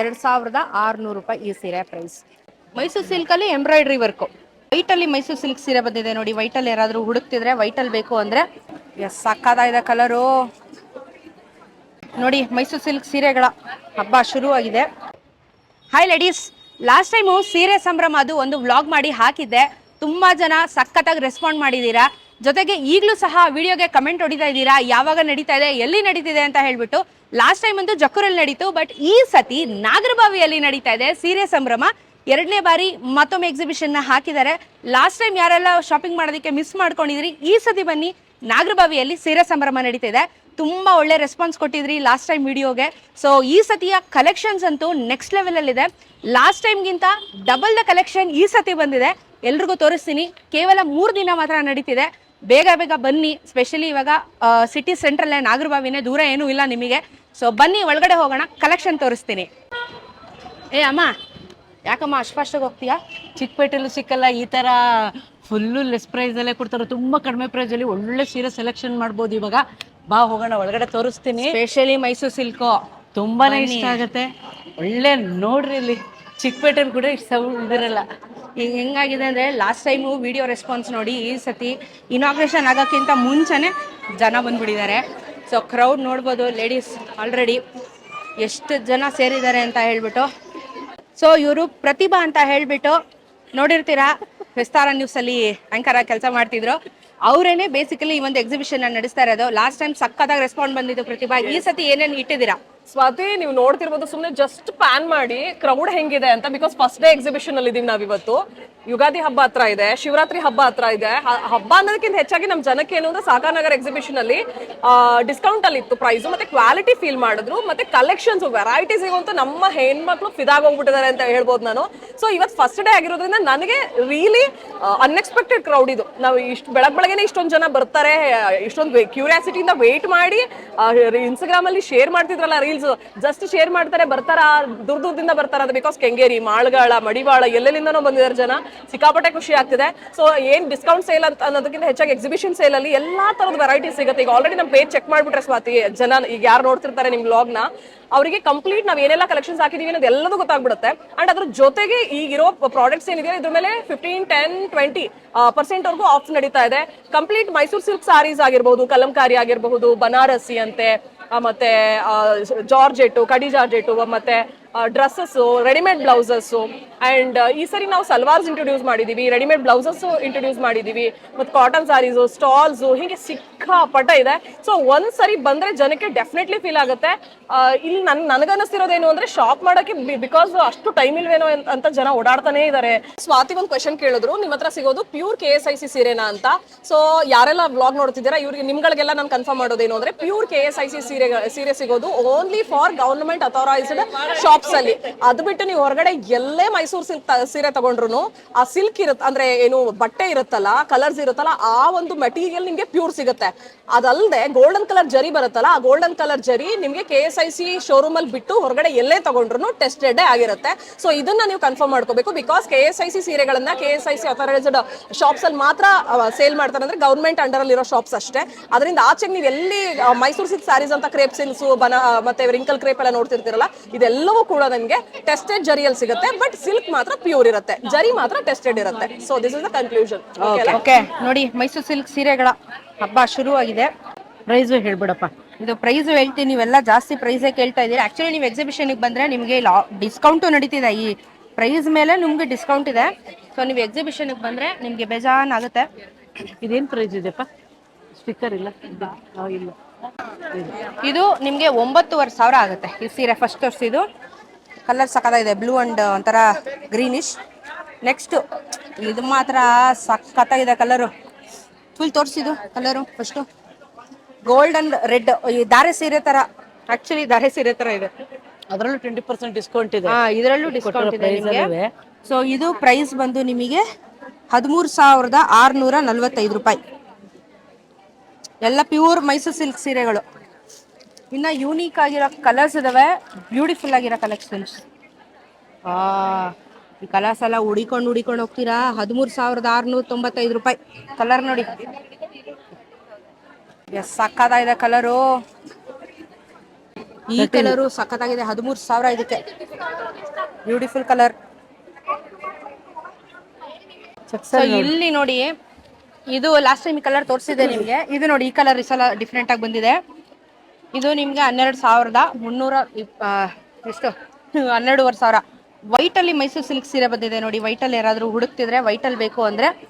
ಎರಡು ಸಾವಿರದ ಆರುನೂರು ರೂಪಾಯಿ ಈ ಸೀರೆ ಪ್ರೈಸ್ ಮೈಸೂರು ಸಿಲ್ಕಲ್ಲಿ ಎಂಬ್ರಾಯ್ಡ್ರಿ ವರ್ಕು ವೈಟಲ್ಲಿ ಮೈಸೂರು ಸಿಲ್ಕ್ ಸೀರೆ ಬಂದಿದೆ ನೋಡಿ. ವೈಟಲ್ಲಿ ಯಾರಾದರೂ ಹುಡುಕ್ತಿದ್ರೆ ವೈಟಲ್ಲಿ ಬೇಕು ಅಂದರೆ ಎಸ್ ಇದೆ ಕಲರು ನೋಡಿ, ಮೈಸೂರು ಸಿಲ್ಕ್ ಸೀರೆಗಳ ಹಬ್ಬ ಶುರುವಾಗಿದೆ. ಹಾಯ್ ಲೇಡೀಸ್ ಲಾಸ್ಟ್ ಟೈಮು ಸೀರೆ ಸಂಭ್ರಮ ಅದು ಒಂದು ವ್ಲಾಗ್ ಮಾಡಿ ಹಾಕಿದ್ದೆ. ತುಂಬ ಜನ ಸಖತ್ತಾಗಿ ರೆಸ್ಪಾಂಡ್ ಮಾಡಿದ್ದೀರಾ? ಜೊತೆಗೆ ಈಗಲೂ ಸಹ ವಿಡಿಯೋಗೆ ಕಮೆಂಟ್ ಹೊಡಿತಾ ಇದ್ದೀರಾ? ಯಾವಾಗ ನಡೀತಾ ಇದೆ? ಎಲ್ಲಿ ನಡೀತಿದೆ ಅಂತ ಹೇಳ್ಬಿಟ್ಟು ಲಾಸ್ಟ್ ಟೈಮ್ ಅಂತೂ ಜಕ್ಕೂರಲ್ಲಿ ನಡೀತು ಬಟ್ ಈ ಸತಿ ನಾಗರಬಾವಿಯಲ್ಲಿ ನಡೀತಾ ಇದೆ ಸೀರೆ ಸಂಭ್ರಮ. ಎರಡನೇ ಬಾರಿ ಮತ್ತೊಮ್ಮೆ ಎಕ್ಸಿಬಿಷನ್ನ ಹಾಕಿದ್ದಾರೆ. ಲಾಸ್ಟ್ ಟೈಮ್ ಯಾರೆಲ್ಲ ಶಾಪಿಂಗ್ ಮಾಡೋದಕ್ಕೆ ಮಿಸ್ ಮಾಡ್ಕೊಂಡಿದ್ರಿ, ಈ ಸತಿ ಬನ್ನಿ ನಾಗರಬಾವಿಯಲ್ಲಿ ಸೀರೆ ಸಂಭ್ರಮ ನಡೀತಿದೆ ತುಂಬಾ ಒಳ್ಳೆ ರೆಸ್ಪಾನ್ಸ್ ಕೊಟ್ಟಿದ್ರಿ ಲಾಸ್ಟ್ ಟೈಮ್ ವಿಡಿಯೋಗೆ ಸೊ ಈ ಸತಿಯ ಕಲೆಕ್ಷನ್ಸ್ ಅಂತೂ ನೆಕ್ಸ್ಟ್ ಲೆವೆಲಲ್ಲಿದೆ ಲಾಸ್ಟ್ ಟೈಮ್ಗಿಂತ ಡಬಲ್ ದ ಕಲೆಕ್ಷನ್ ಈ ಸತಿ ಬಂದಿದೆ. ಎಲ್ರಿಗೂ ತೋರಿಸ್ತೀನಿ. ಕೇವಲ ಮೂರು ದಿನ ಮಾತ್ರ ನಡೀತಿದೆ. ಬೇಗ ಬೇಗ ಬನ್ನಿ ಸ್ಪೆಷಲಿ ಇವಾಗ ಸಿಟಿ ಸೆಂಟ್ರಲ್ಲೇ ನಾಗರಬಾವಿನೇ ದೂರ ಏನೂ ಇಲ್ಲ ನಿಮಗೆ. ಸೊ ಬನ್ನಿ ಒಳಗಡೆ ಹೋಗೋಣ. ಕಲೆಕ್ಷನ್ ತೋರಿಸ್ತೀನಿ. ಏ ಅಮ್ಮ ಯಾಕಮ್ಮ ಅಷ್ಟಾಗಿ ಹೋಗ್ತೀಯಾ? ಚಿಕ್ಕಪೇಟೆಲ್ಲೂ ಸಿಕ್ಕಲ್ಲ ಈ ಥರ ಫುಲ್ಲು ಲೆಸ್ ಪ್ರೈಸಲ್ಲೇ ಕೊಡ್ತಾರೆ. ತುಂಬಾ ಕಡಿಮೆ ಪ್ರೈಸಲ್ಲಿ ಒಳ್ಳೆ ಸೀರೆ ಸೆಲೆಕ್ಷನ್ ಮಾಡ್ಬೋದು ಇವಾಗ. ಬಾ ಹೋಗೋಣ ಒಳಗಡೆ ತೋರಿಸ್ತೀನಿ. ಸ್ಪೆಷಲಿ ಮೈಸೂರು ಸಿಲ್ಕು ತುಂಬಾನೇ ಇಷ್ಟ ಆಗುತ್ತೆ. ಒಳ್ಳೆ ನೋಡ್ರಿ ಇಲ್ಲಿ. ಚಿಕ್ಕಪೇಟೆಲ್ಲಿ ಕೂಡ ಇಷ್ಟ ಇದಿರಲ್ಲ ಈಗ ಹೆಂಗಾಗಿದೆ ಅಂದರೆ ಲಾಸ್ಟ್ ಟೈಮು ವಿಡಿಯೋ ರೆಸ್ಪಾನ್ಸ್ ನೋಡಿ ಈ ಸತಿ ಇನಾಗ್ರೇಷನ್ ಆಗೋಕ್ಕಿಂತ ಮುಂಚೆನೇ ಜನ ಬಂದ್ಬಿಟ್ಟಿದ್ದಾರೆ. ಸೊ ಕ್ರೌಡ್ ನೋಡ್ಬೋದು ಲೇಡೀಸ್ ಆಲ್ರೆಡಿ ಎಷ್ಟು ಜನ ಸೇರಿದ್ದಾರೆ ಅಂತ ಹೇಳ್ಬಿಟ್ಟು. ಸೊ ಇವರು ಪ್ರತಿಭಾ ಅಂತ ಹೇಳ್ಬಿಟ್ಟು ನೋಡಿರ್ತೀರಾ, ವಿಸ್ತಾರ ನ್ಯೂಸಲ್ಲಿ ಅಲ್ಲಿ ಆಗಿ ಕೆಲಸ ಮಾಡ್ತಿದ್ರು. ಅವರೇನೆ ಬೇಸಿಕಲಿ ಈ ಒಂದು ಎಕ್ಸಿಬಿಷನ್ ನಡೆಸ್ತಾ ಇರೋದು. ಲಾಸ್ಟ್ ಟೈಮ್ ಸಕ್ಕತ್ತಾಗಿ ರೆಸ್ಪಾಂಡ್ ಬಂದಿದ್ದು ಪ್ರತಿಭಾ. ಈ ಸತಿ ಏನೇನು ಇಟ್ಟಿದ್ದೀರಾ? ಸ್ವಾತಿ, ನೀವು ನೋಡ್ತಿರ್ಬೋದು ಸುಮ್ಮನೆ ಜಸ್ಟ್ ಪ್ಯಾನ್ ಮಾಡಿ ಕ್ರೌಡ್ ಹೆಂಗಿದೆ ಅಂತ ಬಿಕಾಸ್ ಫಸ್ಟ್ ಡೇ ಎಕ್ಸಿಬಿಷನ್ ಅಲ್ಲಿ ಇದೀವಿ ನಾವಿವತ್ತು. ಯುಗಾದಿ ಹಬ್ಬ ಹತ್ರ ಇದೆ, ಶಿವರಾತ್ರಿ ಹಬ್ಬ ಹತ್ರ ಇದೆ. ಹಬ್ಬ ಅನ್ನೋದಕ್ಕಿಂತ ಹೆಚ್ಚಾಗಿ ನಮ್ಮ ಜನಕ್ಕೆ ಏನು ಅಂದ್ರೆ ಸಾಕಾನಗರ್ ಎಕ್ಸಿಬಿಷನ್ ಅಲ್ಲಿ ಡಿಸ್ಕೌಂಟ್ ಅಲ್ಲಿ ಇತ್ತು ಪ್ರೈಸ್ ಮತ್ತೆ ಕ್ವಾಲಿಟಿ ಫೀಲ್ ಮಾಡಿದ್ರು, ಮತ್ತೆ ಕಲೆಕ್ಷನ್ಸ್ ವೆರೈಟೀಸ್ ಅಂತೂ ನಮ್ಮ ಹೆಣ್ಮಕ್ಳು ಫಿದಾಗೋಗ್ಬಿಟ್ಟಿದ್ದಾರೆ ಅಂತ ಹೇಳ್ಬೋದು ನಾನು. ಸೊ ಇವತ್ತು ಫಸ್ಟ್ ಡೇ ಆಗಿರೋದ್ರಿಂದ ನನಗೆ ರಿಯಲಿ ಅನ್ಎಕ್ಸ್ಪೆಕ್ಟೆಡ್ ಕ್ರೌಡ್ ಇದು. ನಾವು ಇಷ್ಟು ಬೆಳಗ್ಗೆ ಬೆಳಗ್ಗೆನೆ ಇಷ್ಟೊಂದು ಜನ ಬರ್ತಾರೆ, ಇಷ್ಟೊಂದು ಕ್ಯೂರಿಯಾಸಿಟಿಯಿಂದ ವೇಟ್ ಮಾಡಿ ಇನ್ಸ್ಟಾಗ್ರಾಮ್ ಅಲ್ಲಿ ಶೇರ್ ಮಾಡ್ತಿದ್ರಲ್ಲ ರೀಲ್ಸ್ ಜಸ್ಟ್ ಶೇರ್ ಮಾಡ್ತಾರೆ, ಬರ್ತಾರ? ದೂರ ದೂರದಿಂದ ಬರ್ತಾರ ಅದು? ಬಿಕಾಸ್ ಕೆಂಗೇರಿ, ಮಾಳ್ಗಾಳ, ಮಡಿವಾಳ ಎಲ್ಲೆಲ್ಲಿಂದನೋ ಬಂದಿದ್ದಾರೆ ಜನ. ಸಿಕ್ಕಾಪಟ್ಟೆ ಖುಷಿ ಆಗ್ತಿದೆ. ಸೊ ಏನ್ ಡಿಸ್ಕೌಂಟ್ ಸೇಲ್ ಅಂತ ಅನ್ನೋದಕ್ಕಿಂತ ಹೆಚ್ಚಾಗಿ ಎಕ್ಸಿಬಿಷನ್ ಸೇಲ್ ಅಲ್ಲಿ ಎಲ್ಲಾ ತರದ ವೆರೈಟಿ ಸಿಗುತ್ತೆ. ಈಗ ಆಲ್ರೆಡಿ ನಮ್ಮ ಪೇಜ್ ಚೆಕ್ ಮಾಡ್ಬಿಟ್ರೆ ಸ್ವಾತಿ, ಜನ ಈಗ ಯಾರು ನೋಡ್ತಿರ್ತಾರೆ ನಿಮ್ ಬ್ಲಾಗ್ನ, ಅವರಿಗೆ ಕಂಪ್ಲೀಟ್ ನಾವು ಏನೆಲ್ಲ ಕಲೆಕ್ಷನ್ಸ್ ಹಾಕಿದೀವಿ ಅನ್ನೋದು ಎಲ್ಲದೂ ಗೊತ್ತಾಗ್ಬಿಡುತ್ತೆ. ಅಂಡ್ ಅದ್ರ ಜೊತೆಗೆ ಈಗಿರೋ ಪ್ರಾಡಕ್ಟ್ಸ್ ಏನಿದೆ ಇದ್ರ ಮೇಲೆ ಫಿಫ್ಟೀನ್ ಟೆನ್ ಟ್ವೆಂಟಿ ಪರ್ಸೆಂಟ್ ವರ್ಗೂ ಆಫ್ ನಡೀತಾ ಇದೆ. ಕಂಪ್ಲೀಟ್ ಮೈಸೂರು ಸಿಲ್ಕ್ ಸಾರೀಸ್ ಆಗಿರ್ಬಹುದು ಕಲಂಕಾರಿ ಆಗಿರಬಹುದು, ಬನಾರಸಿ ಅಂತೆ ಮತ್ತೆ ಜಾರ್ಜೆಟ್ ಕಡಿ ಜಾರ್ಜೆಟ್ ಮತ್ತೆ ಡ್ರೆಸ್ಸಸ್ ರೆಡಿಮೇಡ್ ಬ್ಲೌಸಸ್ಸು ಅಂಡ್ ಈ ಸರಿ ನಾವು ಸಲ್ವಾರ್ಸ್ ಇಂಟ್ರೊಡ್ಯೂಸ್ ಮಾಡಿದೀವಿ ರೆಡಿಮೇಡ್ ಬ್ಲೌಸಸ್ಸು ಇಂಟ್ರೊಡ್ಯೂಸ್ ಮಾಡಿದೀವಿ, ಮತ್ತೆ ಕಾಟನ್ ಸ್ಯಾರೀಸು ಸ್ಟಾಲ್ಸು ಹೀಗೆ ಸಿಕ್ಕಾಪಟ್ಟ ಇದೆ. ಸೊ ಒಂದ್ ಸರಿ ಬಂದ್ರೆ ಜನಕ್ಕೆ ಡೆಫಿನೆಟ್ಲಿ ಫೀಲ್ ಆಗುತ್ತೆ. ಇಲ್ಲಿ ನನ್, ನನಗನ್ನಿಸ್ತಿರೋದೇನು ಅಂದ್ರೆ ಶಾಪ್ ಮಾಡೋಕ್ಕೆ ಬಿಕಾಸ್ ಅಷ್ಟು ಟೈಮ್ ಇಲ್ವೇನೋ ಅಂತ- ಜನ ಓಡಾಡ್ತಾನೆ ಇದ್ದಾರೆ ಸ್ವಾತಿ ಒಂದು ಕ್ವೆಶನ್ ಕೇಳಿದ್ರು ನಿಮ್ಮ ಹತ್ರ ಸಿಗೋದು pure K S I C ಸೀರೆನಾ ಅಂತ? ಸೊ ಯಾರೆಲ್ಲ ವ್ಲಾಗ್ ನೋಡ್ತಿದ್ದೀರಾ, ಇವ್ರಿಗೆ ನಿಮ್ಗಳಿಗೆಲ್ಲ ನಾನು ಕನ್ಫರ್ಮ್ ಮಾಡೋದೇನು ಅಂದ್ರೆ pure K S I C ಸೀರೆ ಸೀರೆ ಸಿಗೋದು only for government authorised shops ಅಲ್ಲಿ. ಅದು ಬಿಟ್ಟು ನೀವು ಹೊರಗಡೆ ಎಲ್ಲೇ ಮೈಸೂರು ಸಿಲ್ಕ್ ಸೀರೆ ತಗೊಂಡ್ರು ಆ ಸಿಲ್ಕ್ ಇರುತ್ತೆ ಅಂದ್ರೆ ಏನು ಬಟ್ಟೆ ಇರುತ್ತಲ್ಲ ಕಲರ್ಸ್ ಇರುತ್ತಲ್ಲ, ಆ ಒಂದು ಮೆಟೀರಿಯಲ್ ನಿಮ್ಗೆ ಪ್ಯೂರ್ ಸಿಗುತ್ತೆ. ಅದಲ್ಲದೆ ಗೋಲ್ಡನ್ ಕಲರ್ ಜರಿ ಬರುತ್ತಲ್ಲ, ಆ ಗೋಲ್ಡನ್ ಕಲರ್ ಜರಿ ನಿಮ್ಗೆ K S I C showroom ಅಲ್ಲಿ ಬಿಟ್ಟು ಹೊರಗಡೆ ಎಲ್ಲೇ ತಗೊಂಡ್ರು ಟೆಸ್ಟೆಡ್ ಆಗಿರುತ್ತೆ. ಸೊ ಇದನ್ನ ನೀವು ಕನ್ಫರ್ಮ್ ಮಾಡ್ಕೋಬೇಕು. Because K S I C ಸೀರೆಗಳನ್ನ K S I C authorised shops ಅಲ್ಲಿ ಮಾತ್ರ ಸೇಲ್ ಮಾಡ್ತಾರೆ ಅಂದ್ರೆ ಗೌರ್ಮೆಂಟ್ ಅಂಡರ್ ಅಲ್ಲಿ ಇರೋ ಶಾಪ್ಸ್ ಅಷ್ಟೇ. ಅದರಿಂದ ಆಚೆಗೆ ನೀವು ಎಲ್ಲಿ ಮೈಸೂರು ಸಿಲ್ಕ್ ಸ್ಯಾರೀಸ್ ಅಂತ ಕ್ರೇಪ್ ಸಿಲ್ಸ್ ಬನ ಮತ್ತೆ ರಿಂಕಲ್ ಕ್ರೇಪ್ ಎಲ್ಲ ನೋಡ್ತಿರ್ತೀರಲ್ಲ, ಇದೆಲ್ಲವೂ ಕೂಡ ನಿಮಗೆ ಟೆಸ್ಟೆಡ್ ಜರಿಯಲ್ಲಿ ಸಿಗುತ್ತೆ ಬಟ್ ಸಿಲ್ಕ್ ಮಾತ್ರ ಪ್ಯೂರ್ ಇರುತ್ತೆ. ಜರಿ ಮಾತ್ರ ಟೆಸ್ಟೆಡ್ ಇರುತ್ತೆ. So this is the conclusion okay ನೋಡಿ ಮೈಸೂರು ಸಿಲ್ಕ್ ಸೀರೆಗಳ ಹಬ್ಬ ಶುರುವಾಗಿದೆ. ಪ್ರೈಸು ಹೇಳ್ಬಿಡಪ್ಪ. ಇದು ಪ್ರೈಸ್ ಹೇಳ್ತೀನಿ. ನೀವೆಲ್ಲ ಜಾಸ್ತಿ ಪ್ರೈಸೇ ಕೇಳ್ತಾ ಇದ್ದೀರಿ? ಆಕ್ಚುಲಿ ನೀವು ಎಕ್ಸಿಬಿಷನ್ಗೆ ಬಂದ್ರೆ ನಿಮಗೆ ಡಿಸ್ಕೌಂಟು ನಡೀತಿದೆ. ಈ ಪ್ರೈಸ್ ಮೇಲೆ ನಿಮ್ಗೆ ಡಿಸ್ಕೌಂಟ್ ಇದೆ. ಸೊ ನೀವು ಎಕ್ಸಿಬಿಷನ್ಗೆ ಬಂದ್ರೆ ನಿಮಗೆ ಬೇಜಾನ್ ಆಗುತ್ತೆ ಇದೇನ್ ಪ್ರೈಸ್ ಇದೆಪ್ಪ ಸ್ಟಿಕ್ಕರ್ ಇಲ್ಲ? ಆ, ಇಲ್ಲ. ಇದು ನಿಮಗೆ ಒಂಬತ್ತುವರೆ ಸಾವಿರ ಆಗುತ್ತೆ ಈ ಸೀರೆ ಫಸ್ಟ್ ತೋರಿಸಿದ್ದು ಕಲರ್ ಸಕ್ಕತ್ತಾಗಿದೆ ಬ್ಲೂ ಅಂಡ್ ಒಂಥರ ಗ್ರೀನಿಶ್ ನೆಕ್ಸ್ಟು ಇದು ಮಾತ್ರ ಸಕ್ಕತ್ತಾಗಿದೆ ಕಲರು ಫುಲ್ ತೋರಿಸಿದ್ದು colour first gold and red ಈ ದಾರೆ ಸೀರೆ ಥರ ಆ್ಯಕ್ಚುಲಿ ದಾರೆ ಸೀರೆ ಥರ ಇದೆ. ಅದರಲ್ಲೂ ಟ್ವೆಂಟಿ ಪರ್ಸೆಂಟ್ ಡಿಸ್ಕೌಂಟ್ ಇದೆ. ಹಾಂ ಇದರಲ್ಲೂ ಡಿಸ್ಕೌಂಟ್ ಇದೆ price ನಿಮಗೆ. ಸೊ ಇದು ಪ್ರೈಸ್ ಬಂದು ನಿಮಗೆ ಹದಿಮೂರು ಸಾವಿರದ ಆರುನೂರ ನಲ್ವತ್ತೈದು ರೂಪಾಯಿ. ಎಲ್ಲ ಪ್ಯೂರ್ ಮೈಸೂರು ಸಿಲ್ಕ್ ಸೀರೆಗಳು. ಇನ್ನ ಯೂನಿಕ್ ಆಗಿರೋ ಕಲರ್ಸ್ ಇದಾವೆ. ಬ್ಯೂಟಿಫುಲ್ ಆಗಿರೋ ಕಲೆಕ್ಷನ್ಸ್ ಆ ಈ ಕಲರ್ಸ್ ಎಲ್ಲ ಉಡಿಕೊಂಡು ಉಡಿಕೊಂಡು ಹೋಗ್ತೀರಾ? ಹದಿಮೂರು ಸಾವಿರದ ಆರುನೂರ ತೊಂಬತ್ತೈದು ರೂಪಾಯಿ. ಕಲರ್ ನೋಡಿ. ಎಸ್ ಸಕ್ಕತ್ತಾಗಿದೆ ಕಲರು ಈ ಕಲರು ಸಖತ್ತಾಗಿದೆ ಹದಿಮೂರು ಸಾವಿರ ಇದಕ್ಕೆ. ಬ್ಯೂಟಿಫುಲ್ ಕಲರ್ ಸೊ ಇಲ್ಲಿ ನೋಡಿ ಇದು ಲಾಸ್ಟ್ ಟೈಮ್ ಈ ಕಲರ್ ತೋರಿಸಿದೆ ನಿಮಗೆ. ಇದು ನೋಡಿ ಈ ಕಲರ್ ಈ ಸಲ ಡಿಫ್ರೆಂಟ್ ಆಗಿ ಬಂದಿದೆ. ಇದು ನಿಮ್ಗೆ ಹನ್ನೆರಡು ಸಾವಿರದ ಮುನ್ನೂರ ಇಪ್- ಎಷ್ಟು? ಹನ್ನೆರಡುವರೆ ಸಾವಿರ. ವೈಟ್ ಅಲ್ಲಿ ಮೈಸೂರು ಸಿಲ್ಕ್ ಸೀರೆ ಬಂದಿದೆ ನೋಡಿ. ವೈಟ್ ಯಾರಾದರೂ ಹುಡುಕ್ತಿದ್ರೆ ವೈಟ್ ಅಲ್ಲಿ ಬೇಕು ಅಂದ್ರೆ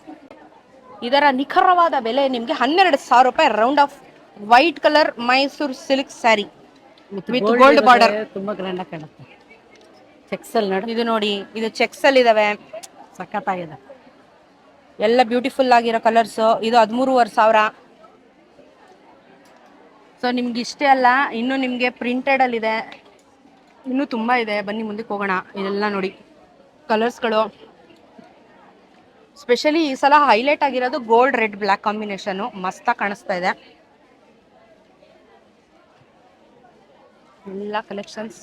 ಇದರ ನಿಖರವಾದ ಬೆಲೆ ನಿಮ್ಗೆ ಹನ್ನೆರಡು ಸಾವಿರ ರೂಪಾಯಿ round off white colour Mysuru silk saree with gold border. ತುಂಬಾ ಗ್ರ್ಯಾಂಡ್ ಆಗಿ ಕಾಣುತ್ತೆ. ಚೆಕ್ಸ್ ಅಲ್ಲಿ ನೋಡಿ. ಇದು ನೋಡಿ ಇದು ಚೆಕ್ಸ್ ಅಲ್ಲಿ ಇದಾವೆ. ಸಖತ್ತಾಗಿದೆ. ಎಲ್ಲ ಬ್ಯೂಟಿಫುಲ್ ಆಗಿರೋ ಕಲರ್ಸ್. ಇದು ಹದಿಮೂರುವರೆ ಸಾವಿರ. ಸೊ ನಿಮ್ಗೆ ಇಷ್ಟೇ ಅಲ್ಲ ಇನ್ನು ನಿಮಗೆ ಪ್ರಿಂಟೆಡ್ ಅಲ್ಲಿ ಇದೆ. ಇನ್ನೂ ತುಂಬಾ ಇದೆ. ಬನ್ನಿ ಮುಂದಕ್ಕೆ ಹೋಗೋಣ. ಇದೆಲ್ಲ ನೋಡಿ. ಕಲರ್ಸ್ಗಳು ಸ್ಪೆಷಲಿ ಈ ಸಲ ಹೈಲೈಟ್ ಆಗಿರೋದು ಗೋಲ್ಡ್ ರೆಡ್ ಬ್ಲ್ಯಾಕ್ ಕಾಂಬಿನೇಷನ್ ಮಸ್ತಾಗಿ ಕಾಣಿಸ್ತಾ ಇದೆ. ಎಲ್ಲ ಕಲೆಕ್ಷನ್ಸ್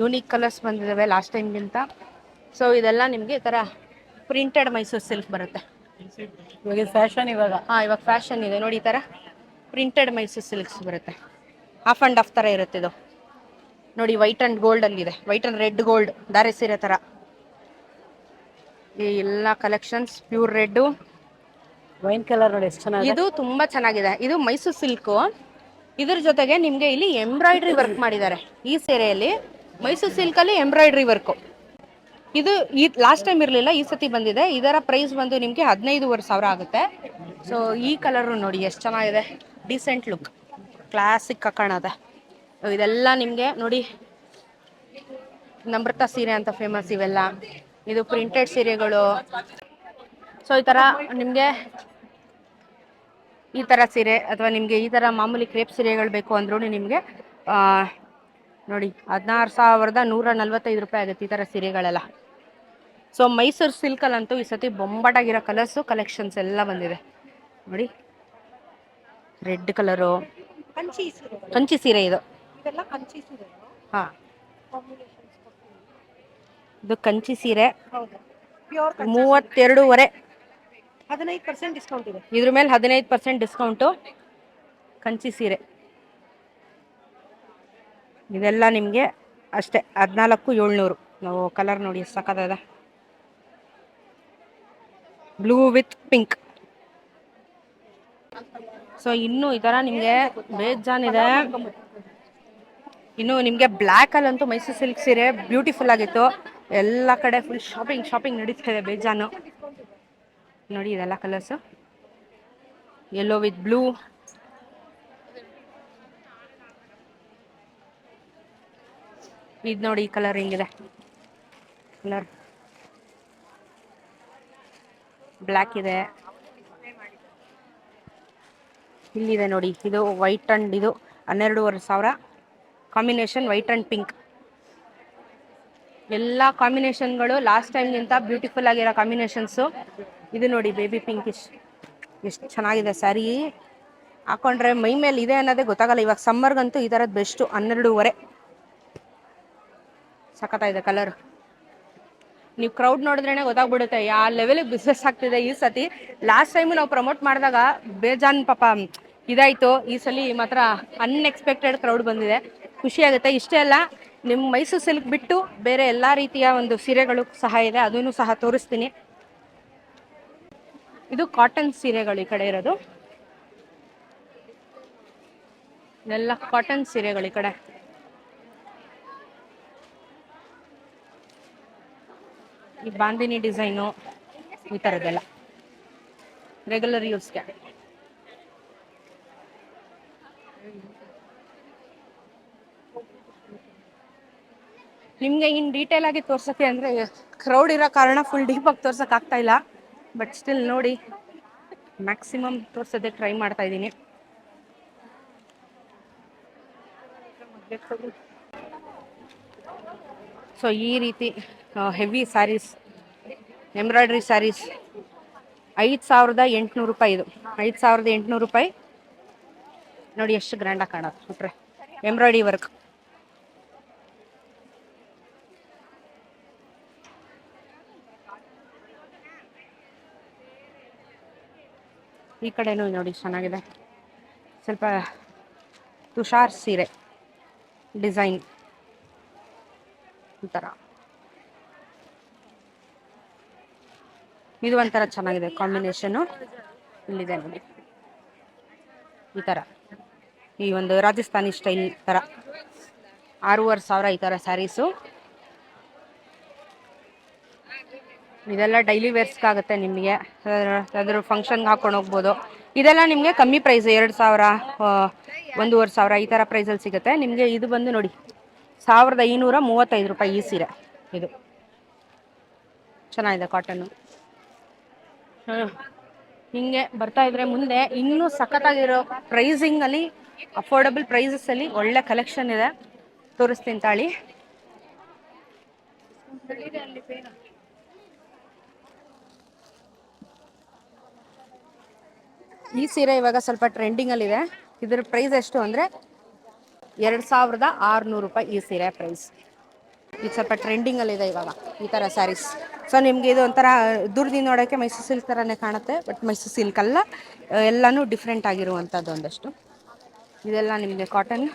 ಯೂನಿಕ್ ಕಲರ್ಸ್ ಬಂದಿದ್ದಾವೆ ಲಾಸ್ಟ್ ಟೈಮ್ಗಿಂತ ಸೊ ಇದೆಲ್ಲ ನಿಮಗೆ ಈ ಥರ ಪ್ರಿಂಟೆಡ್ ಮೈಸೂರು ಸಿಲ್ಕ್ ಬರುತ್ತೆ. ಇವಾಗ ಫ್ಯಾಷನ್ ಇವಾಗ. ಹಾಂ ಇವಾಗ ಫ್ಯಾಷನ್ ಇದೆ. ನೋಡಿ ಈ ಥರ ಪ್ರಿಂಟೆಡ್ ಮೈಸೂರು ಸಿಲ್ಕ್ಸ್ ಬರುತ್ತೆ. ಆಫ್ ಆ್ಯಂಡ್ ಆಫ್ ಥರ ಇರುತ್ತೆ ಇದು. ನೋಡಿ ವೈಟ್ ಆ್ಯಂಡ್ ಗೋಲ್ಡ್ ಅಲ್ಲಿದೆ ವೈಟ್ ಆ್ಯಂಡ್ ರೆಡ್ ಗೋಲ್ಡ್ ದಾರೆ ಸೀರೆ ಥರ ಈ ಎಲ್ಲ collections pure red wine colour ನೋಡಿ ಎಷ್ಟು ಇದು ತುಂಬ ಚೆನ್ನಾಗಿದೆ. ಇದು ಮೈಸೂರು ಸಿಲ್ಕು ಇದ್ರ ಜೊತೆಗೆ ನಿಮಗೆ ಇಲ್ಲಿ ಎಂಬ್ರಾಯ್ಡ್ರಿ ವರ್ಕ್ ಮಾಡಿದ್ದಾರೆ. ಈ ಸೀರೆಯಲ್ಲಿ ಮೈಸೂರು ಸಿಲ್ಕಲ್ಲಿ ಎಂಬ್ರಾಯ್ಡ್ರಿ ವರ್ಕು ಇದು ಈ ಲಾಸ್ಟ್ ಟೈಮ್ ಇರಲಿಲ್ಲ ಈ ಸತಿ ಬಂದಿದೆ. ಇದರ ಪ್ರೈಸ್ ಬಂದು ನಿಮಗೆ ಹದಿನೈದುವರೆ ಸಾವಿರ ಆಗುತ್ತೆ. ಸೊ ಈ ಕಲರು ನೋಡಿ ಎಷ್ಟು ಚೆನ್ನಾಗಿದೆ. ಡಿಸೆಂಟ್ ಲುಕ್ ಕ್ಲಾಸಿಕ್ ಕಾಣದ. ಇದೆಲ್ಲ ನಿಮಗೆ ನೋಡಿ, ನಮ್ರತ ಸೀರೆ ಅಂತ ಫೇಮಸ್ ಇವೆಲ್ಲ. ಇದು ಪ್ರಿಂಟೆಡ್ ಸೀರೆಗಳು. ಸೊ ಈ ಥರ ನಿಮಗೆ ಈ ಥರ ಸೀರೆ ಅಥವಾ ನಿಮಗೆ ಈ ಥರ ಮಾಮೂಲಿ ಕ್ರೇಪ್ ಸೀರೆಗಳು ಬೇಕು ಅಂದ್ರೂ ನಿಮಗೆ ನೋಡಿ, ಹದಿನಾರು ಸಾವಿರದ ನೂರ ನಲ್ವತ್ತೈದು ರೂಪಾಯಿ ಆಗುತ್ತೆ ಈ ಥರ ಸೀರೆಗಳೆಲ್ಲ. ಸೊ ಮೈಸೂರು ಸಿಲ್ಕಲ್ಲಂತೂ ಈ ಸತಿ ಬೊಂಬಾಟಾಗಿರೋ ಕಲರ್ಸು ಕಲೆಕ್ಷನ್ಸ್ ಎಲ್ಲ ಬಂದಿದೆ. ನೋಡಿ. Red colour. ಕಂಚಿ ಸೀರೆ. ಇದು. ಹಾಂ. ಇದು ಕಂಚಿ ಸೀರೆ. ಮೂವತ್ತೆರಡೂವರೆ. ಹದಿನೈದು ಪರ್ಸೆಂಟ್ ಡಿಸ್ಕೌಂಟ್ ಇದೆ. ಇದ್ರ ಮೇಲೆ ಹದಿನೈದು ಪರ್ಸೆಂಟ್ ಡಿಸ್ಕೌಂಟು ಕಂಚಿ ಸೀರೆ. ಇದೆಲ್ಲ ನಿಮಗೆ ಅಷ್ಟೇ ಹದಿನಾಲ್ಕು ಏಳ್ನೂರು. ನಾವು ಕಲರ್ ನೋಡಿ ಸಕ್ಕತ್ತದೆ ಬ್ಲೂ ವಿತ್ ಪಿಂಕ್ ಸೊ ಇನ್ನು ಈ ಥರ ನಿಮಗೆ ಬೇಜಾನಿದೆ ಇನ್ನು ನಿಮಗೆ ಬ್ಲ್ಯಾಕಲ್ಲಂತೂ ಮೈಸೂರು ಸಿಲ್ಕ್ ಸೀರೆ ಬ್ಯೂಟಿಫುಲ್ ಆಗಿತ್ತು. ಎಲ್ಲ ಕಡೆ ಫುಲ್ ಶಾಪಿಂಗ್ ಶಾಪಿಂಗ್ ನಡೀತಾ ಇದೆ ಬೇಜಾನು ನೋಡಿ ಇದೆಲ್ಲ ಕಲರ್ಸು ಯೆಲ್ಲೋ ವಿತ್ ಬ್ಲೂ ಇದು ನೋಡಿ ಈ ಕಲರ್ ಹೆಂಗಿದೆ. ಕಲರ್ ಬ್ಲ್ಯಾಕ್ ಇದೆ. ಇಲ್ಲಿದೆ ನೋಡಿ. ಇದು ವೈಟ್ ಆ್ಯಂಡ್ ಇದು ಹನ್ನೆರಡೂವರೆ ಸಾವಿರ. ಕಾಂಬಿನೇಷನ್ ವೈಟ್ ಆ್ಯಂಡ್ ಪಿಂಕ್ ಎಲ್ಲ ಕಾಂಬಿನೇಷನ್ಗಳು ಲಾಸ್ಟ್ ಟೈಮ್ಗಿಂತ ಬ್ಯೂಟಿಫುಲ್ ಆಗಿರೋ ಕಾಂಬಿನೇಷನ್ಸು ಇದು ನೋಡಿ ಬೇಬಿ ಪಿಂಕಿಶ್ ಎಷ್ಟು ಚೆನ್ನಾಗಿದೆ ಸ್ಯಾರಿ ಹಾಕೊಂಡ್ರೆ ಮೈ ಮೇಲೆ ಇದೆ ಅನ್ನೋದೇ ಗೊತ್ತಾಗಲ್ಲ. ಇವಾಗ ಸಮ್ಮರ್ಗಂತೂ ಈ ಥರದ್ದು ಬೆಸ್ಟು ಹನ್ನೆರಡೂವರೆ. ಸಖತ್ತಾಗಿದೆ ಕಲರ್ ನೀವು ಕ್ರೌಡ್ ನೋಡಿದ್ರೇ ಗೊತ್ತಾಗ್ಬಿಡುತ್ತೆ. ಯಾವ ಲೆವೆಲಿಗೆ ಬಿಸ್ನೆಸ್ ಆಗ್ತಿದೆ ಈ ಸತಿ. ಲಾಸ್ಟ್ ಟೈಮು ನಾವು ಪ್ರಮೋಟ್ ಮಾಡಿದಾಗ ಬೇಜಾನ್ ಪಾಪ ಇದಾಯಿತು. ಈ ಸಲ ಮಾತ್ರ ಅನ್ಎಕ್ಸ್ಪೆಕ್ಟೆಡ್ ಕ್ರೌಡ್ ಬಂದಿದೆ. ಖುಷಿ ಆಗುತ್ತೆ. ಇಷ್ಟೇ ಅಲ್ಲ ನಿಮ್ಮ ಮೈಸೂರು ಸಿಲ್ಕ್ ಬಿಟ್ಟು ಬೇರೆ ಎಲ್ಲ ರೀತಿಯ ಒಂದು ಸೀರೆಗಳು ಸಹ ಇದೆ. ಅದನ್ನು ಸಹ ತೋರಿಸ್ತೀನಿ. ಇದು ಕಾಟನ್ ಸೀರೆಗಳು ಈ ಕಡೆ ಇರೋದು. ಇದೆಲ್ಲ ಕಾಟನ್ ಸೀರೆಗಳು ಈ ಕಡೆ. ಈ ಬಾಂದಿನಿ ಡಿಸೈನು ಈ ಥರದ್ದೆಲ್ಲ ರೆಗ್ಯುಲರ್ ಯೂಸ್ಗೆ ನಿಮಗೆ ಇನ್ ಡೀಟೇಲ್ ಆಗಿ ತೋರ್ಸಕ್ಕೆ ಅಂದರೆ ಕ್ರೌಡ್ ಇರೋ ಕಾರಣ ಫುಲ್ ಡೀಪಾಗಿ ತೋರ್ಸಕ್ ಆಗ್ತಾ ಇಲ್ಲ. ಬಟ್ ಸ್ಟಿಲ್ ನೋಡಿ ಮ್ಯಾಕ್ಸಿಮಮ್ ತೋರ್ಸೋದೇ ಟ್ರೈ ಮಾಡ್ತಾ ಇದ್ದೀನಿ. ಸೊ ಈ ರೀತಿ ಹೆವಿ ಸ್ಯಾರೀಸ್ ಎಂಬ್ರಾಯ್ಡ್ರಿ ಸ್ಯಾರೀಸ್ ಐದು ಸಾವಿರದ ಎಂಟುನೂರು ರೂಪಾಯಿ ಇದು. ಐದು ಸಾವಿರದ ಎಂಟುನೂರು ರೂಪಾಯಿ. ನೋಡಿ ಎಷ್ಟು ಗ್ರ್ಯಾಂಡಾಗಿ ಕಾಣೋದು ಬಿಟ್ರೆ ಎಂಬ್ರಾಯ್ಡ್ರಿ ವರ್ಕ್ ಈ ಕಡೆನೂ ನೋಡಿ ಚೆನ್ನಾಗಿದೆ. ಸ್ವಲ್ಪ ತುಷಾರ್ ಸೀರೆ ಡಿಸೈನ್ ಒಂಥರ. ಇದು ಒಂಥರ ಚೆನ್ನಾಗಿದೆ ಕಾಂಬಿನೇಷನು. ಇಲ್ಲಿದೆ ನೋಡಿ. ಈ ಥರ. ಈ ಒಂದು ರಾಜಸ್ಥಾನಿ ಸ್ಟೈಲ್ ಥರ. ಆರೂವರೆ ಸಾವಿರ ಈ ಥರ ಸ್ಯಾರೀಸು. ಇದೆಲ್ಲ ಡೈಲಿ ವೇರ್ಸ್ಗಾಗುತ್ತೆ ನಿಮಗೆ. ಅದ್ರ ಫಂಕ್ಷನ್ಗೆ ಹಾಕೊಂಡು ಹೋಗ್ಬೋದು. ಇದೆಲ್ಲ ನಿಮಗೆ ಕಮ್ಮಿ ಪ್ರೈಸ್ ಎರಡು ಸಾವಿರ ಒಂದೂವರೆ ಸಾವಿರ ಈ ಥರ ಪ್ರೈಸಲ್ಲಿ ಸಿಗುತ್ತೆ. ನಿಮಗೆ ಇದು ಬಂದು ನೋಡಿ, ಸಾವಿರದ ಐನೂರ ಮೂವತ್ತೈದು ರೂಪಾಯಿ ಈ ಸೀರೆ. ಇದು. ಚೆನ್ನಾಗಿದೆ ಕಾಟನ್ನು ಹಿಂಗೆ ಬರ್ತಾ ಇದ್ರೆ ಮುಂದೆ ಇನ್ನೂ ಸಖತ್ತಾಗಿರೋ ಪ್ರೈಸಿಂಗಲ್ಲಿ ಅಫೋರ್ಡಬಲ್ ಪ್ರೈಸಸ್ಸಲ್ಲಿ ಒಳ್ಳೆ ಕಲೆಕ್ಷನ್ ಇದೆ. ತೋರಿಸ್ತೀನಿ ತಾಳಿ. ಈ ಸೀರೆ ಇವಾಗ ಸ್ವಲ್ಪ ಟ್ರೆಂಡಿಂಗಲ್ಲಿದೆ ಇದ್ರ ಪ್ರೈಸ್ ಎಷ್ಟು ಅಂದರೆ ಎರಡು ಸಾವಿರದ ಆರುನೂರು ರೂಪಾಯಿ ಈ ಸೀರೆ ಪ್ರೈಸ್ ಇದು ಸ್ವಲ್ಪ ಟ್ರೆಂಡಿಂಗಲ್ಲಿದೆ ಇವಾಗ ಈ ಥರ ಸ್ಯಾರೀಸ್ ಸೊ ನಿಮಗೆ ಇದು ಒಂಥರ ದೂರದಿಂದ ನೋಡೋಕ್ಕೆ ಮೈಸೂರು ಸಿಲ್ಕ್ ಥರನೇ ಕಾಣುತ್ತೆ ಬಟ್ ಮೈಸೂರು ಸಿಲ್ಕ್ ಅಲ್ಲ. ಎಲ್ಲನೂ ಡಿಫ್ರೆಂಟ್ ಆಗಿರುವಂಥದ್ದು ಒಂದಷ್ಟು. ಇದೆಲ್ಲ ನಿಮಗೆ cotton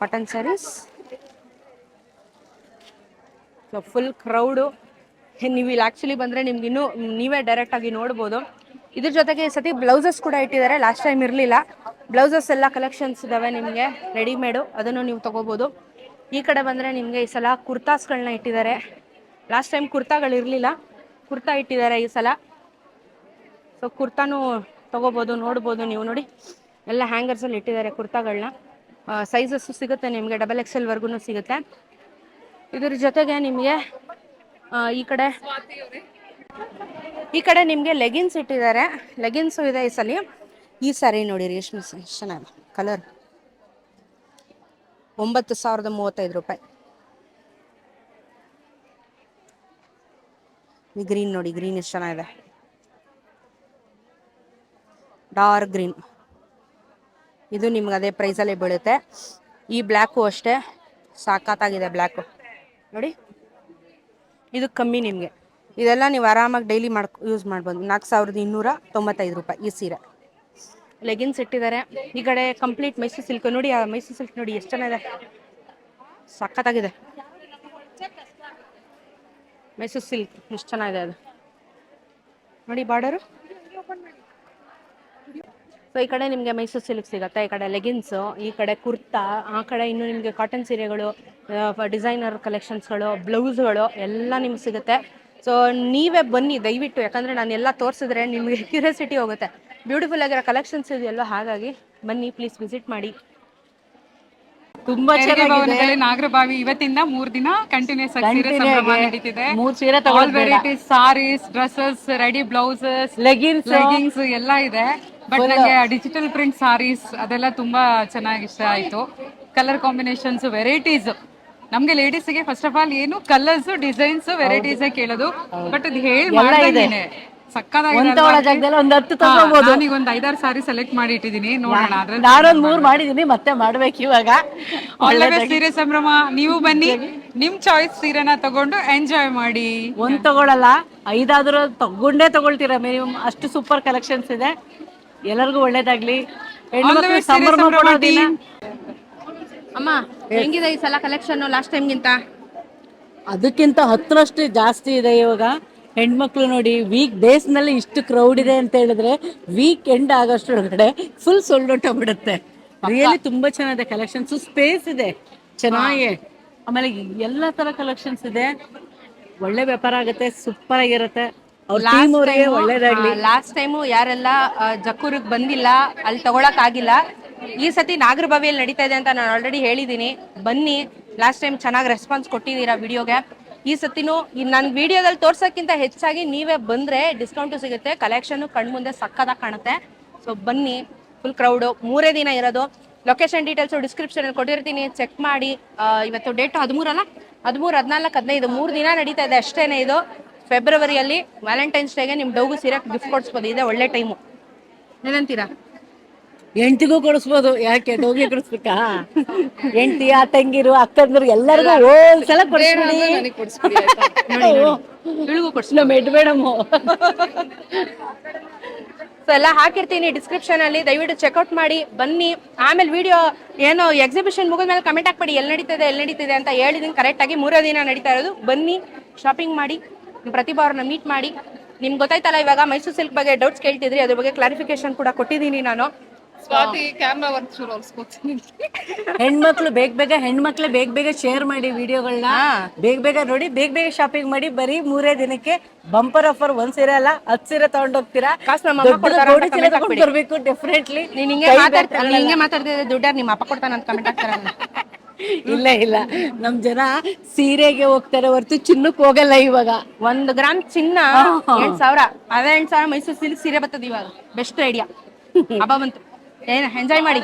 cotton sarees so full crowd ನೀವು ಇಲ್ಲಿ ಆ್ಯಕ್ಚುಲಿ ಬಂದರೆ ನಿಮ್ಗೆ ಇನ್ನೂ, ನೀವೇ ಡೈರೆಕ್ಟಾಗಿ ನೋಡ್ಬೋದು. ಇದ್ರ ಜೊತೆಗೆ ಈ ಸತಿ ಬ್ಲೌಸಸ್ ಕೂಡ ಇಟ್ಟಿದ್ದಾರೆ. ಲಾಸ್ಟ್ ಟೈಮ್ ಇರಲಿಲ್ಲ. ಬ್ಲೌಸಸ್ ಎಲ್ಲ ಕಲೆಕ್ಷನ್ಸ್ ಇದಾವೆ ನಿಮಗೆ. ರೆಡಿಮೇಡು ಅದನ್ನು ನೀವು ತೊಗೋಬೋದು. ಈ ಕಡೆ ಬಂದರೆ ನಿಮಗೆ ಈ ಸಲ ಕುರ್ತಾಸ್ಗಳನ್ನ ಇಟ್ಟಿದ್ದಾರೆ. ಲಾಸ್ಟ್ ಟೈಮ್ ಕುರ್ತಾಗಳು ಇರಲಿಲ್ಲ. ಕುರ್ತಾ ಇಟ್ಟಿದ್ದಾರೆ ಈ ಸಲ. ಸೊ ಕುರ್ತಾನೂ ತೊಗೋಬೋದು, ನೋಡ್ಬೋದು ನೀವು ನೋಡಿ. ಎಲ್ಲ ಹ್ಯಾಂಗರ್ಸಲ್ಲಿ ಇಟ್ಟಿದ್ದಾರೆ ಕುರ್ತಾಗಳನ್ನ. ಸೈಜಸ್ಸು ಸಿಗುತ್ತೆ ನಿಮಗೆ. ಡಬಲ್ ಎಕ್ಸ್ ಎಲ್ವರೆಗೂ ಸಿಗುತ್ತೆ. ಇದ್ರ ಜೊತೆಗೆ ನಿಮಗೆ ಈ ಕಡೆ ಈ ಕಡೆ ನಿಮಗೆ ಲೆಗಿನ್ಸ್ ಇಟ್ಟಿದ್ದಾರೆ. ಲೆಗಿನ್ಸು ಇದೆ ಈ ಸಲ. ಈ ಸಾರಿ ನೋಡಿ ರೇಷ್ಮೆ ಎಷ್ಟ್ ಚೆನ್ನಾಗಿದೆ. ಕಲರ್ ಒಂಬತ್ತು ಸಾವಿರದ ಮೂವತ್ತೈದು ರೂಪಾಯಿ. ಈ ಗ್ರೀನ್ ನೋಡಿ ಗ್ರೀನ್ ಎಷ್ಟು ಚೆನ್ನಾಗಿದೆ. ಡಾರ್ಕ್ ಗ್ರೀನ್ ಇದು ನಿಮ್ಗೆ ಅದೇ ಪ್ರೈಸಲ್ಲಿ ಬೀಳುತ್ತೆ. ಈ ಬ್ಲ್ಯಾಕು ಅಷ್ಟೇ. ಸಾಕಾತಾಗಿದೆ ಬ್ಲ್ಯಾಕು ನೋಡಿ. ಇದು ಕಮ್ಮಿ ನಿಮಗೆ. ಇದೆಲ್ಲ ನೀವು ಆರಾಮಾಗಿ ಡೈಲಿ ಮಾಡ್ಕೊ ಯೂಸ್ ಮಾಡ್ಬೋದು. ನಾಲ್ಕು ಸಾವಿರದ ಇನ್ನೂರ ತೊಂಬತ್ತೈದು ರೂಪಾಯಿ ಈ ಸೀರೆ. ಲೆಗಿನ್ಸ್ ಇಟ್ಟಿದ್ದಾರೆ. ಈ ಕಡೆ ಕಂಪ್ಲೀಟ್ ಮೈಸೂರು ಸಿಲ್ಕ್ ನೋಡಿ, ಆ ಮೈಸೂರು ಸಿಲ್ಕ್ ನೋಡಿ, ಎಷ್ಟು ಚೆನ್ನಾಗಿದೆ. ಸಖತ್ತಾಗಿದೆ. ಮೈಸೂರು ಸಿಲ್ಕ್ ಎಷ್ಟು ಚೆನ್ನಾಗಿದೆ ಅದು. ನೋಡಿ ಬಾರ್ಡರು ಸೊ ಈ ಕಡೆ ನಿಮಗೆ ಮೈಸೂರು ಸಿಲ್ಕ್ ಸಿಗುತ್ತೆ. ಈ ಕಡೆ ಲೆಗಿನ್ಸು ಈ ಕಡೆ ಕುರ್ತಾ, ಆ ಕಡೆ ಇನ್ನು ನಿಮಗೆ ಕಾಟನ್ ಸೀರೆಗಳು ಡಿಸೈನರ್ ಕಲೆಕ್ಷನ್ಸ್ಗಳು ಬ್ಲೌಸ್ಗಳು ಎಲ್ಲ ನಿಮ್ಗೆ ಸಿಗುತ್ತೆ. ಸೊ ನೀವೇ ಬನ್ನಿ ದಯವಿಟ್ಟು. ಯಾಕಂದರೆ ನಾನು ಎಲ್ಲ ತೋರಿಸಿದ್ರೆ ನಿಮಗೆ ಕ್ಯೂರಿಯಾಸಿಟಿ ಹೋಗುತ್ತೆ. ಬ್ಯೂಟಿಫುಲ್ ಆಗಿರೋ ಕಲೆಕ್ಷನ್ಸ್ ಇದೆಯಲ್ಲೋ ಹಾಗಾಗಿ ಬನ್ನಿ ಪ್ಲೀಸ್ ವಿಸಿಟ್ ಮಾಡಿ. ತುಂಬಾ ಚೆನ್ನಾಗಿದೆ. ನಾಗರಬಾವಿ ಇವತ್ತಿಂದ ಮೂರ್ ದಿನ ಕಂಟಿನ್ಯೂಸ್ ಆಗಿ ಸೀರೆ ಸಂಭ್ರಮ ನಡೀತಿದೆ. ಮೂರ್ ಸೀರೆ. Varieties sarees dresses ready blouses leggings leggings ಎಲ್ಲ ಇದೆ. ಬಟ್ ನಂಗೆ ಡಿಜಿಟಲ್ ಪ್ರಿಂಟ್ ಸಾರೀಸ್ ಅದೆಲ್ಲ ತುಂಬಾ ಚೆನ್ನಾಗಿ ಇಷ್ಟ ಆಯ್ತು. ಕಲರ್ ಕಾಂಬಿನೇಷನ್ಸ್ ವೆರೈಟೀಸ್ ನಮ್ಗೆ ಲೇಡೀಸ್ಗೆ ಫಸ್ಟ್ ಆಫ್ ಆಲ್ ಏನು ಕಲರ್ಸ್ ಡಿಸೈನ್ಸ್ ವೆರೈಟೀಸ್ ಕೇಳೋದು. ಬಟ್ ಅದು ಹೇಳಿ ಮಾಡ್ದಂಗೆನೆ. ಒಂದ್ ಐದಾರು ಸಾರಿ ಸೆಲೆಕ್ಟ್ ಮಾಡಿ ಇಟ್ಟಿದೀನಿ ನೋಡೋಣ ನಾನೊಂದ್ ಮೂರ್ ಮಾಡಿದೀನಿ ಮತ್ತೆ ಮಾಡ್ಬೇಕು ಇವಾಗ. ಒಳ್ಳೆ ಸೀರೆ ಸಂಭ್ರಮ. ನೀವು ಬನ್ನಿ. ನಿಮ್ ಚಾಯ್ಸ್ ಸೀರೆನ ತಗೊಂಡು ಎಂಜಾಯ್ ಮಾಡಿ. ಒಂದ್ ತಗೊಳಲ್ಲ ಐದಾದ್ರೂ ತಗೊಂಡೇ ತಗೊಳ್ತೀರಾ ಮಿನಿಮಮ್ ಅಷ್ಟು ಸೂಪರ್ ಕಲೆಕ್ಷನ್ಸ್ ಇದೆ. ಎಲ್ಲರಿಗೂ ಒಳ್ಳೇದಾಗ್ಲಿ. ಸಂಭ್ರಮ ಸಂಭ್ರಮ ಪಡೋ ದಿನ team. ಅಮ್ಮ ಹೆಂಗಿದೆ ಈ ಸಲ ಕಲೆಕ್ಷನ್ ಲಾಸ್ಟ್ ಟೈಮ್ಗಿಂತ ಅದಕ್ಕಿಂತ ಹತ್ತರಷ್ಟು ಜಾಸ್ತಿ ಇದೆ ಇವಾಗ. ಹೆಣ್ಮಕ್ಳು ನೋಡಿ ವೀಕ್ ಡೇಸ್ನಲ್ಲಿ ಇಷ್ಟು ಕ್ರೌಡ್ ಇದೆ ಅಂತ ಹೇಳಿದ್ರೆ ವೀಕ್ ಎಂಡ್ ಆಗೋಷ್ಟ್ರೊಳಗಡೆ ಫುಲ್ ಸೋಲ್ಡ್ ಬಿಡುತ್ತೆ ಆಗ್ಬಿಡುತ್ತೆ. ರಿಯಲಿ ತುಂಬಾ ಚೆನ್ನಾಗಿದೆ ಕಲೆಕ್ಷನ್ಸ್ ಸ್ಪೇಸ್ ಇದೆ ಚೆನ್ನಾಗಿ. ಆಮೇಲೆ ಎಲ್ಲ ತರ ಕಲೆಕ್ಷನ್ಸ್ ಇದೆ. ಒಳ್ಳೆ ವ್ಯಾಪಾರ ಆಗುತ್ತೆ ಸೂಪರ್ ಆಗಿರುತ್ತೆ. ಒಳ್ಳೇದಾಗ್ಲಿ. ಲಾಸ್ಟ್ ಟೈಮು ಯಾರೆಲ್ಲ ಜಕ್ಕೂರಿಗೆ ಬಂದಿಲ್ಲ ಅಲ್ಲಿ ತಗೊಳಕ್ ಆಗಿಲ್ಲ ಈ ಸತಿ ನಾಗರಬಾವಿಯಲ್ಲಿ ನಡೀತಾ ಇದೆ ಅಂತ ನಾನು ಆಲ್ರೆಡಿ ಹೇಳಿದ್ದೀನಿ ಬನ್ನಿ ಲಾಸ್ಟ್ ಟೈಮ್ ಚೆನ್ನಾಗಿ ರೆಸ್ಪಾನ್ಸ್ ಕೊಟ್ಟಿದ್ದೀರಾ ವಿಡಿಯೋಗೆ ಈ ಸತಿನೂ ನನ್ನ ವಿಡಿಯೋದಲ್ಲಿ ತೋರ್ಸೋಕ್ಕಿಂತ ಹೆಚ್ಚಾಗಿ ನೀವೇ ಬಂದರೆ ಡಿಸ್ಕೌಂಟು ಸಿಗುತ್ತೆ. ಕಲೆಕ್ಷನು ಕಣ್ಮುಂದೆ ಸಕ್ಕದಾಗಿ ಕಾಣುತ್ತೆ. ಸೊ ಬನ್ನಿ ಫುಲ್ ಕ್ರೌಡು ಮೂರೇ ದಿನ ಇರೋದು. ಲೊಕೇಶನ್ ಡೀಟೇಲ್ಸು ಡಿಸ್ಕ್ರಿಪ್ಷನಲ್ಲಿ ಕೊಟ್ಟಿರ್ತೀನಿ. ಚೆಕ್ ಮಾಡಿ ಇವತ್ತು ಡೇಟ್ ಹದಿಮೂರಲ್ಲ? ಹದಿಮೂರು, ಹದಿನಾಲ್ಕು, ಹದಿನೈದು, ಮೂರು ದಿನ ನಡೀತಾ ಇದೆ ಅಷ್ಟೇನೆ ಇದು. ಫೆಬ್ರವರಿಯಲ್ಲಿ ವ್ಯಾಲೆಂಟೈನ್ಸ್ ಡೇಗೆ ನಿಮ್ಮ ಡೌಗು ಸೀರೆ ಗಿಫ್ಟ್ ಕೊಡಿಸ್ಬೋದು. ಇದೆ ಒಳ್ಳೆ ಟೈಮು ಏನಂತೀರಾ? ಹೆಂಡತಿಗೂ ಕೊಡಿಸ್ಬೋದು. ಯಾಕೆ ಡೋಗಿ ಕೊಡಿಸ್ಬೇಕಾ? ಎಂಟಿ ಆ ತಂಗಿರು ಅಕ್ಕಂದ್ರು ಎಲ್ಲರಿಗೂ ಒಂದ್ಸಲ ಕೊಡಿಸ್ಬಿಡಿ. ನಮ್ಮ ಹೆಡ್ ಮೇಡಮ್ ಸೊ ಎಲ್ಲ ಹಾಕಿರ್ತೀನಿ ಡಿಸ್ಕ್ರಿಪ್ಷನ್ ಅಲ್ಲಿ. ದಯವಿಟ್ಟು ಚೆಕ್ಔಟ್ ಮಾಡಿ. ಬನ್ನಿ. ಆಮೇಲೆ ವಿಡಿಯೋ ಏನು ಎಕ್ಸಿಬಿಷನ್ ಮುಗಿದ್ಮೇಲೆ ಕಮೆಂಟ್ ಹಾಕ್ಬೇಡಿ. ಎಲ್ಲಿ ನಡೀತಿದೆ ಎಲ್ಲಿ ನಡೀತಿದೆ ಅಂತ ಹೇಳಿದೀನಿ ಕರೆಕ್ಟ್ ಆಗಿ ಮೂರೇ ದಿನ ನಡೀತಾ ಇರೋದು. ಬನ್ನಿ ಶಾಪಿಂಗ್ ಮಾಡಿ ಪ್ರತಿಭಾವ್ರನ್ನ ಪ್ರತಿಭಾ ಅವ್ರನ್ನ ಮೀಟ್ ಮಾಡಿ. ನಿಮ್ಗೆ ಗೊತ್ತಾಯ್ತಲ್ಲ ಇವಾಗ ಮೈಸೂರು ಸಿಲ್ಕ್ ಬಗ್ಗೆ ಡೌಟ್ಸ್ ಕೇಳ್ತಿದ್ರಿ. ಅದ್ರ ಬಗ್ಗೆ ಕ್ಲಾರಿಫಿಕೇಶನ್ ಕೂಡ ಕೊಟ್ಟಿದ್ದೀನಿ ನಾನು. ಸ್ವಾತಿ ಕ್ಯಾಮ್ರಾ ವರ್ಕ್ ಶುರು ಹೊಲ್ಸ್ಕೊತೀನಿ ಹೆಣ್ಮಕ್ಳು ಬೇಗ ಬೇಗ ಹೆಣ್ಮಕ್ಳು ಬೇಗ ಬೇಗ ಶೇರ್ ಮಾಡಿ ವಿಡಿಯೋಗಳನ್ನ ಬೇಗ ಬೇಗ ನೋಡಿ ಬೇಗ ಬೇಗ ಶಾಪಿಂಗ್ ಮಾಡಿ ಬರೀ ಮೂರೇ ದಿನಕ್ಕೆ ಬಂಪರ್ ಆಫರ್ ಒಂದ್ ಸೀರೆ ಅಲ್ಲ ಹತ್ ಸೀರೆ ತಗೊಂಡೋಗ್ತೀರಾ ಕಾಸು ನಮ್ಮ ಅಮ್ಮ ಕೊಡ್ತಾರ ಅಂತ comment ಹಾಕ್ಬಿಡಿ. ಬರ್ಬೇಕು ಡೆಫಿನೆಟ್ಲಿ ನೀನ್ ಹಿಂಗೆ ಮಾತಾಡ್ತಾ ನೀನ್ ಹಿಂಗೆ ಮಾತಾಡ್ತಿದ್ದೆ ದುಡ್ಡಾರ್ ನಿಮ್ಮ ಅಪ್ಪ ಕೊಡ್ತಾನ ಅಂತ ಕಮೆಂಟ್ ಹಾಕ್ತಾರಲ್ಲ ಇಲ್ಲ ಇಲ್ಲ. ನಮ್ ಜನ ಸೀರೆಗೆ ಹೋಗ್ತಾರೆ ಹೊರತು ಚಿನ್ನಕ್ ಹೋಗಲ್ಲ ಇವಾಗ. ಒಂದು ಗ್ರಾಮ್ ಚಿನ್ನ ಎಂಟ್ ಸಾವಿರ. ಅದೇ ಎಂಟ್ ಸಾವಿರ ಮೈಸೂರು ಸಿಲ್ಕ್ ಸೀರೆ ಬರ್ತದೆ ಇವಾಗ. ಬೆಸ್ಟ್ ಐಡಿಯಾ ಹಬ್ಬ ಬಂತು. ಏನ್ ಎಂಜಾಯ್ ಮಾಡಿ